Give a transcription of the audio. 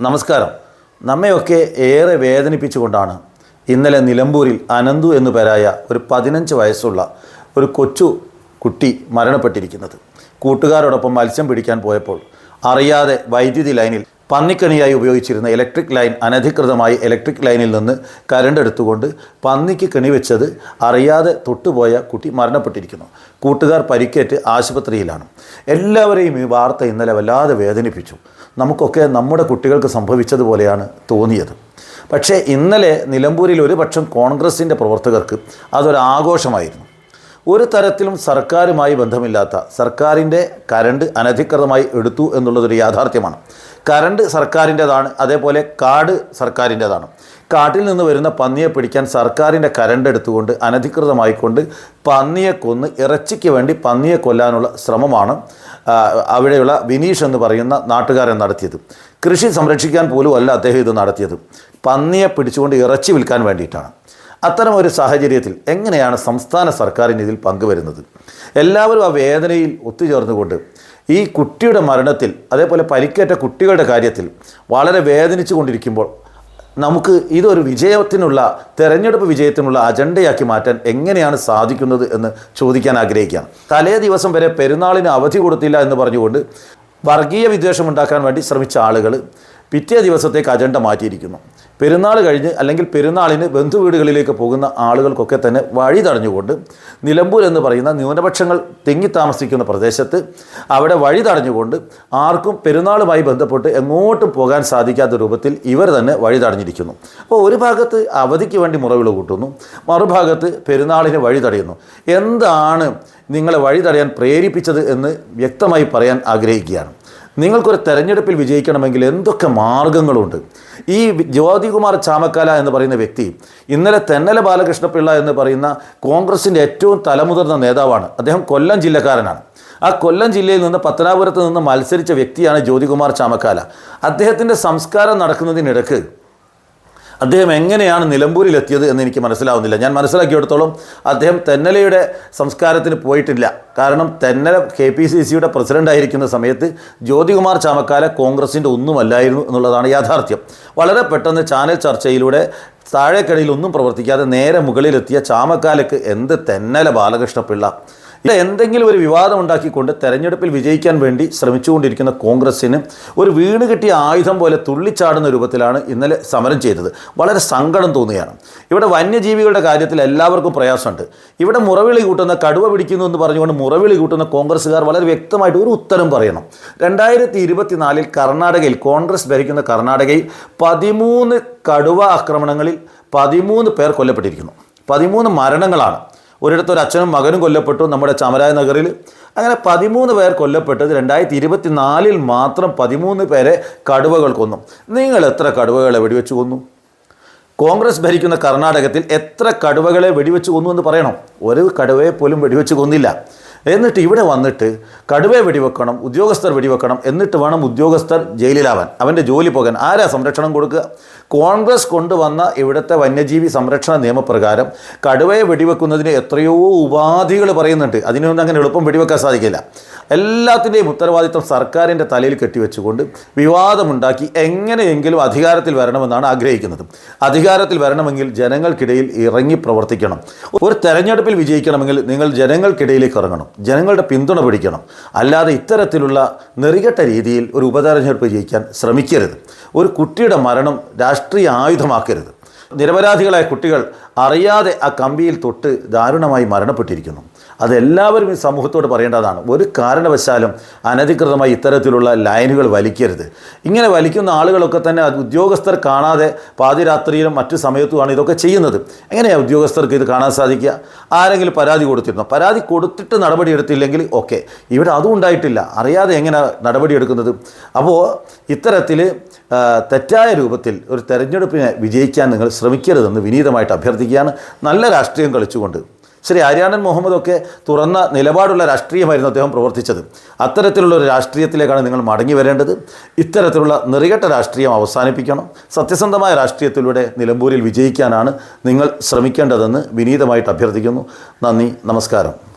നമസ്കാരം. നമ്മയൊക്കെ ഏറെ വേദനിപ്പിച്ചുകൊണ്ടാണ് ഇന്നലെ നിലമ്പൂരിൽ അനന്തു എന്നു പേരായ ഒരു പതിനഞ്ച് വയസ്സുള്ള ഒരു കൊച്ചു കുട്ടി മരണപ്പെട്ടിരിക്കുന്നത്. കൂട്ടുകാരോടൊപ്പം മത്സ്യം പിടിക്കാൻ പോയപ്പോൾ അറിയാതെ വൈദ്യുതി ലൈനിൽ പന്നിക്കണിയായി ഉപയോഗിച്ചിരുന്ന ഇലക്ട്രിക് ലൈൻ അനധികൃതമായി ഇലക്ട്രിക് ലൈനിൽ നിന്ന് കരണ്ട് എടുത്തുകൊണ്ട് പന്നിക്ക് കെണി വെച്ചത് അറിയാതെ തൊട്ടുപോയ കുട്ടി മരണപ്പെട്ടിരിക്കുന്നു. കൂട്ടുകാർ പരിക്കേറ്റ് ആശുപത്രിയിലാണ്. എല്ലാവരെയും ഈ വാർത്ത ഇന്നലെ വല്ലാതെ വേദനിപ്പിച്ചു. നമുക്കൊക്കെ നമ്മുടെ കുട്ടികൾക്ക് സംഭവിച്ചതുപോലെയാണ് തോന്നിയത്. പക്ഷേ ഇന്നലെ നിലമ്പൂരിൽ ഒരു പക്ഷം കോൺഗ്രസിന്റെ പ്രവർത്തകർക്ക് അതൊരു ആഘോഷമായിരുന്നു ഒരു തരത്തിലും സർക്കാരുമായി ബന്ധമില്ലാത്ത സർക്കാരിന്റെ കരണ്ട് അനധികൃതമായി എടുത്തു എന്നുള്ളതൊരു യാഥാർത്ഥ്യമാണ്. കരണ്ട് സർക്കാരിന്റെതാണ് അതേപോലെ കാട് സർക്കാരിന്റെതാണ്. കാട്ടിൽ നിന്ന് വരുന്ന പന്നിയെ പിടിക്കാൻ സർക്കാരിന്റെ കരണ്ട് എടുത്തുകൊണ്ട് അനധികൃതമായിക്കൊണ്ട് പന്നിയെ കൊന്ന് ഇറച്ചിക്ക് വേണ്ടി പന്നിയെ കൊല്ലാനുള്ള ശ്രമമാണ് അവിടെയുള്ള വിനീഷ് എന്ന് പറയുന്ന നാട്ടുകാരൻ നടത്തിയത്. കൃഷി സംരക്ഷിക്കാൻ പോലും അല്ല അദ്ദേഹം ഇത് നടത്തിയത്. പന്നിയെ പിടിച്ചുകൊണ്ട് ഇറച്ചി വിൽക്കാൻ വേണ്ടിയിട്ടാണ്. അത്തരം ഒരു സാഹചര്യത്തിൽ എങ്ങനെയാണ് സംസ്ഥാന സർക്കാരിന് ഇതിൽ പങ്കുവരുന്നത്? എല്ലാവരും ആ വേദനയിൽ ഒത്തുചേർന്നുകൊണ്ട് ഈ കുട്ടിയുടെ മരണത്തിൽ അതേപോലെ പരിക്കേറ്റ കുട്ടികളുടെ കാര്യത്തിൽ വളരെ വേദനിച്ചു കൊണ്ടിരിക്കുമ്പോൾ നമുക്ക് ഇതൊരു വിജയത്തിനുള്ള തെരഞ്ഞെടുപ്പ് വിജയത്തിനുള്ള അജണ്ടയാക്കി മാറ്റാൻ എങ്ങനെയാണ് സാധിക്കുന്നത് എന്ന് ചോദിക്കാൻ ആഗ്രഹിക്കുകയാണ്. തലേ ദിവസം വരെ പെരുന്നാളിന് അവധി കൊടുത്തില്ല എന്ന് പറഞ്ഞുകൊണ്ട് വർഗീയ വിദ്വേഷം ഉണ്ടാക്കാൻ വേണ്ടി ശ്രമിച്ച ആളുകൾ പിറ്റേ ദിവസത്തേക്ക് അജണ്ട മാറ്റിയിരിക്കുന്നു. പെരുന്നാൾ കഴിഞ്ഞ് അല്ലെങ്കിൽ പെരുന്നാളിന് ബന്ധുവീടുകളിലേക്ക് പോകുന്ന ആളുകൾക്കൊക്കെ തന്നെ വഴി തടഞ്ഞുകൊണ്ട് നിലമ്പൂർ എന്ന് പറയുന്ന ന്യൂനപക്ഷങ്ങൾ തെങ്ങി താമസിക്കുന്ന പ്രദേശത്ത് അവിടെ വഴി തടഞ്ഞുകൊണ്ട് ആർക്കും പെരുന്നാളുമായി ബന്ധപ്പെട്ട് എങ്ങോട്ടും പോകാൻ സാധിക്കാത്ത രൂപത്തിൽ ഇവർ തന്നെ വഴി തടഞ്ഞിരിക്കുന്നു. അപ്പോൾ ഒരു ഭാഗത്ത് അവധിക്ക് വേണ്ടി മുറവിള കൂട്ടുന്നു മറുഭാഗത്ത് പെരുന്നാളിന് വഴി തടയുന്നു. എന്താണ് നിങ്ങളെ വഴി തടയാൻ പ്രേരിപ്പിച്ചത് എന്ന് വ്യക്തമായി പറയാൻ ആഗ്രഹിക്കുകയാണ്. നിങ്ങൾക്കൊരു തെരഞ്ഞെടുപ്പിൽ വിജയിക്കണമെങ്കിൽ എന്തൊക്കെ മാർഗങ്ങളുണ്ട്? ഈ ജ്യോതികുമാർ ചാമക്കാല എന്ന് പറയുന്ന വ്യക്തി ഇന്നലെ തെന്നല ബാലകൃഷ്ണപിള്ള എന്ന് പറയുന്ന കോൺഗ്രസിന്റെ ഏറ്റവും തലമുതിർന്ന നേതാവാണ്. അദ്ദേഹം കൊല്ലം ജില്ലക്കാരനാണ്. ആ കൊല്ലം ജില്ലയിൽ നിന്ന് പത്തനാപുരത്ത് നിന്ന് മത്സരിച്ച വ്യക്തിയാണ് ജ്യോതികുമാർ ചാമക്കാല. അദ്ദേഹത്തിന്റെ സംസ്കാരം നടക്കുന്നതിനിടക്ക് അദ്ദേഹം എങ്ങനെയാണ് നിലമ്പൂരിലെത്തിയത് എന്ന് എനിക്ക് മനസ്സിലാവുന്നില്ല. ഞാൻ മനസ്സിലാക്കിയെടുത്തോളം അദ്ദേഹം തെന്നലയുടെ സംസ്കാരത്തിന് പോയിട്ടില്ല. കാരണം തെന്നല കെ പി സി സിയുടെ പ്രസിഡന്റായിരിക്കുന്ന സമയത്ത് ജ്യോതികുമാർ ചാമക്കാല കോൺഗ്രസിന്റെ ഒന്നുമല്ലായിരുന്നു എന്നുള്ളതാണ് യാഥാർത്ഥ്യം. വളരെ പെട്ടെന്ന് ചാനൽ ചർച്ചയിലൂടെ താഴേക്കടയിൽ ഒന്നും പ്രവർത്തിക്കാതെ നേരെ മുകളിലെത്തിയ ചാമക്കാലക്ക് എന്ത് തെന്നല ബാലകൃഷ്ണപിള്ള? എന്തെങ്കിലും ഒരു വിവാദം ഉണ്ടാക്കിക്കൊണ്ട് തെരഞ്ഞെടുപ്പിൽ വിജയിക്കാൻ വേണ്ടി ശ്രമിച്ചുകൊണ്ടിരിക്കുന്ന കോൺഗ്രസ്സിന് ഒരു വീണ് കിട്ടിയ ആയുധം പോലെ തുള്ളിച്ചാടുന്ന രൂപത്തിലാണ് ഇന്നലെ സമരം ചെയ്തത്. വളരെ സങ്കടം തോന്നുകയാണ്. ഇവിടെ വന്യജീവികളുടെ കാര്യത്തിൽ എല്ലാവർക്കും പ്രയാസമുണ്ട്. ഇവിടെ മുറവിളി കൂട്ടുന്ന കടുവ പിടിക്കുന്നു എന്ന് പറഞ്ഞുകൊണ്ട് മുറവിളി കൂട്ടുന്ന കോൺഗ്രസ്സുകാർ വളരെ വ്യക്തമായിട്ട് ഒരു ഉത്തരം പറയണം. രണ്ടായിരത്തി ഇരുപത്തിനാലിൽ കർണാടകയിൽ കോൺഗ്രസ് ഭരിക്കുന്ന കർണാടകയിൽ പതിമൂന്ന് കടുവ ആക്രമണങ്ങളിൽ പതിമൂന്ന് പേർ കൊല്ലപ്പെട്ടിരിക്കുന്നു. പതിമൂന്ന് മരണങ്ങളാണ്. ഒരിടത്ത് ഒരു അച്ഛനും മകനും കൊല്ലപ്പെട്ടു നമ്മുടെ ചമരായ നഗറിൽ. അങ്ങനെ പതിമൂന്ന് പേർ കൊല്ലപ്പെട്ടത് രണ്ടായിരത്തി ഇരുപത്തിനാലിൽ മാത്രം പതിമൂന്ന് പേരെ കടുവകൾ കൊന്നു. നിങ്ങൾ എത്ര കടുവകളെ വെടിവെച്ച് കൊന്നു? കോൺഗ്രസ് ഭരിക്കുന്ന കർണാടകത്തിൽ എത്ര കടുവകളെ വെടിവെച്ച് കൊന്നു എന്ന് പറയണം. ഒരു കടുവയെ പോലും വെടിവെച്ച് കൊന്നില്ല. എന്നിട്ട് ഇവിടെ വന്നിട്ട് കടുവയെ വെടിവെക്കണം ഉദ്യോഗസ്ഥർ വെടിവെക്കണം എന്നിട്ട് വേണം ഉദ്യോഗസ്ഥർ ജയിലിലാവാൻ. അവന്റെ ജോലി പോകാൻ. ആരാ സംരക്ഷണം കൊടുക്കുക? കോൺഗ്രസ് കൊണ്ടുവന്ന ഇവിടുത്തെ വന്യജീവി സംരക്ഷണ നിയമപ്രകാരം കടുവയെ വെടിവെക്കുന്നതിന് എത്രയോ ഉപാധികൾ പറയുന്നുണ്ട്. അതിനൊന്നും അങ്ങനെ എളുപ്പം വെടിവെക്കാൻ സാധിക്കില്ല. എല്ലാത്തിന്റെയും ഉത്തരവാദിത്വം സർക്കാരിന്റെ തലയിൽ കെട്ടിവെച്ചുകൊണ്ട് വിവാദമുണ്ടാക്കി എങ്ങനെയെങ്കിലും അധികാരത്തിൽ വരണമെന്നാണ് ആഗ്രഹിക്കുന്നത്. അധികാരത്തിൽ വരണമെങ്കിൽ ജനങ്ങൾക്കിടയിൽ ഇറങ്ങി പ്രവർത്തിക്കണം. ഒരു തെരഞ്ഞെടുപ്പിൽ വിജയിക്കണമെങ്കിൽ നിങ്ങൾ ജനങ്ങൾക്കിടയിലേക്ക് ഇറങ്ങണം. ജനങ്ങളുടെ പിന്തുണ പിടിക്കണം. അല്ലാതെ ഇത്തരത്തിലുള്ള നെറികെട്ട രീതിയിൽ ഒരു ഉപതെരഞ്ഞെടുപ്പ് ജയിക്കാൻ ശ്രമിക്കരുത്. ഒരു കുട്ടിയുടെ മരണം രാഷ്ട്രീയ ആയുധമാക്കരുത്. നിരപരാധികളായ കുട്ടികൾ അറിയാതെ ആ കമ്പിയിൽ തൊട്ട് ദാരുണമായി മരണപ്പെട്ടിരിക്കുന്നു. അതെല്ലാവരും ഈ സമൂഹത്തോട് പറയേണ്ടതാണ്. ഒരു കാരണവശാലും അനധികൃതമായി ഇത്തരത്തിലുള്ള ലൈനുകൾ വലിക്കരുത്. ഇങ്ങനെ വലിക്കുന്ന ആളുകളൊക്കെ തന്നെ ഉദ്യോഗസ്ഥർ കാണാതെ പാതിരാത്രിയിലും മറ്റു സമയത്തുമാണ് ഇതൊക്കെ ചെയ്യുന്നത്. എങ്ങനെയാണ് ഉദ്യോഗസ്ഥർക്ക് ഇത് കാണാൻ സാധിക്കുക? ആരെങ്കിലും പരാതി കൊടുത്തിരുന്നോ? പരാതി കൊടുത്തിട്ട് നടപടി എടുത്തില്ലെങ്കിൽ ഓക്കെ. ഇവിടെ അതും ഉണ്ടായിട്ടില്ല. അറിയാതെ എങ്ങനെ നടപടി എടുക്കുന്നത്? അപ്പോൾ ഇത്തരത്തിൽ തെറ്റായ രൂപത്തിൽ ഒരു തെരഞ്ഞെടുപ്പിനെ വിജയിക്കാൻ നിങ്ങൾ ശ്രമിക്കരുതെന്ന് വിനീതമായിട്ട് അഭ്യർത്ഥിക്കുകയാണ് നല്ല രാഷ്ട്രീയം കളിച്ചുകൊണ്ട്. ശ്രീ ആര്യാനൻ മുഹമ്മദൊക്കെ തുറന്ന നിലപാടുള്ള രാഷ്ട്രീയമായിരുന്നു അദ്ദേഹം പ്രവർത്തിച്ചത്. അത്തരത്തിലുള്ള ഒരു രാഷ്ട്രീയത്തിലേക്കാണ് നിങ്ങൾ മടങ്ങി വരേണ്ടത്. ഇത്തരത്തിലുള്ള നിറികെട്ട രാഷ്ട്രീയം അവസാനിപ്പിക്കണം. സത്യസന്ധമായ രാഷ്ട്രീയത്തിലൂടെ നിലമ്പൂരിൽ വിജയിക്കാനാണ് നിങ്ങൾ ശ്രമിക്കേണ്ടതെന്ന് വിനീതമായിട്ട് അഭ്യർത്ഥിക്കുന്നു. നന്ദി നമസ്കാരം.